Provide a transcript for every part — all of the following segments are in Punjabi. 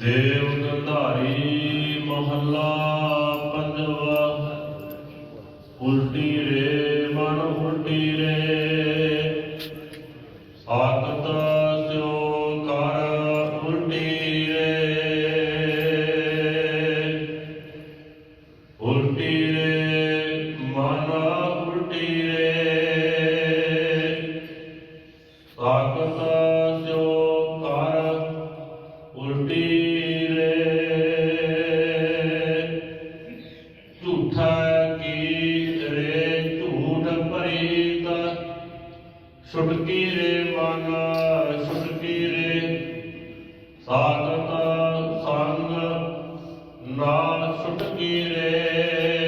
ਦੇਵ ਗੰਧਾਰੀ ਮਹੱਲਾ ਪੰਜਵਾ। ਉਲਟੀ ਰੇ, ਮਨ ਉਲਟੀ ਰੇ। ਆਕਤ ਸਿਓ ਕਰ ਉਲਟੀ ਰੇ। ਉਲਟੀ ਰੇ, ਮਨ ਉਲਟੀ ਰੇ। ਆਕਤ ਸਿਓ ਕਰ ਉਲਟੀ ਛੁਟਕੀ ਰੇ ਮਨ ਛੁਟਕੀ ਰੇ ਸਾਗਤ ਸੰਗ ਨਾ ਛੁਟਕੀ ਰੇ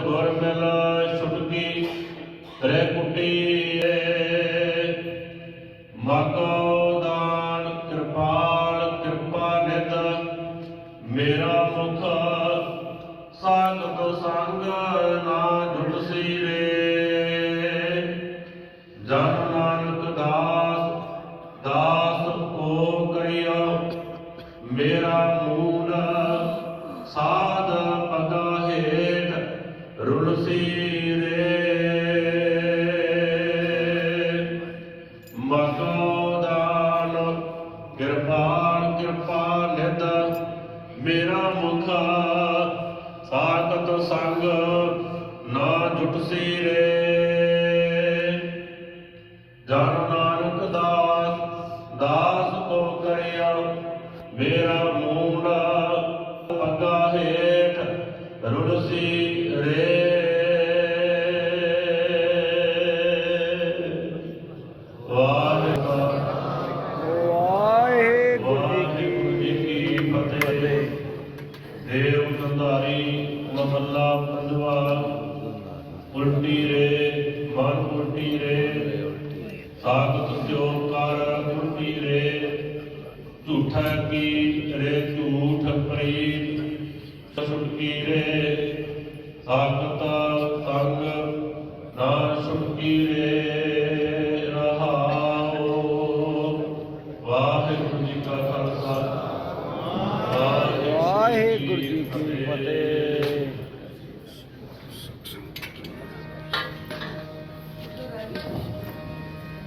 ਗੁਰ ਮਿਲ ਛੁਟਕੀ ਰੇ ਕੁਟੀ ਮਗੋ ਦਾਨ ਕਿਰਪਾਲ, ਕਿਰਪਾ ਨਿਤ, ਮੇਰਾ ਮੁਖ ਸਾਗਤ ਸੰਗ ਨਾ ਸੰਗ ਨਾ ਜੁਟਸੀ ਰੇ ਜਨ ਨਾਨਕ ਦਾਸ ਦਾਸ ਕੋ ਕਰਿਆ, ਮੇਰਾ ਮੂਲ ਪੱਗਾ ਹੇਠ ਰੁੜਸੀ ਰੇ ਵਾਹਿਗੁਰੂ। ਦੇਵ ਕੰਧਾਰੀ ਮਹੱਲਾ ਪੰਜਵਾ ਉਲਟੀ ਰੇ ਮਨ ਉਲਟੀ ਰੇ। ਸਾਖਤ ਜੋ ਕਰ ਉਲਟੀ ਰੇ। ਝੂਠਾ ਕੀ ਰੇ, ਝੂਠ ਪ੍ਰੀਤ। ਸੁਟਕੀ ਰੇ, ਸਾਖਤ ਸੰਗ, ਨਾ ਸੁਟਕੀ ਰੇ। की फतेह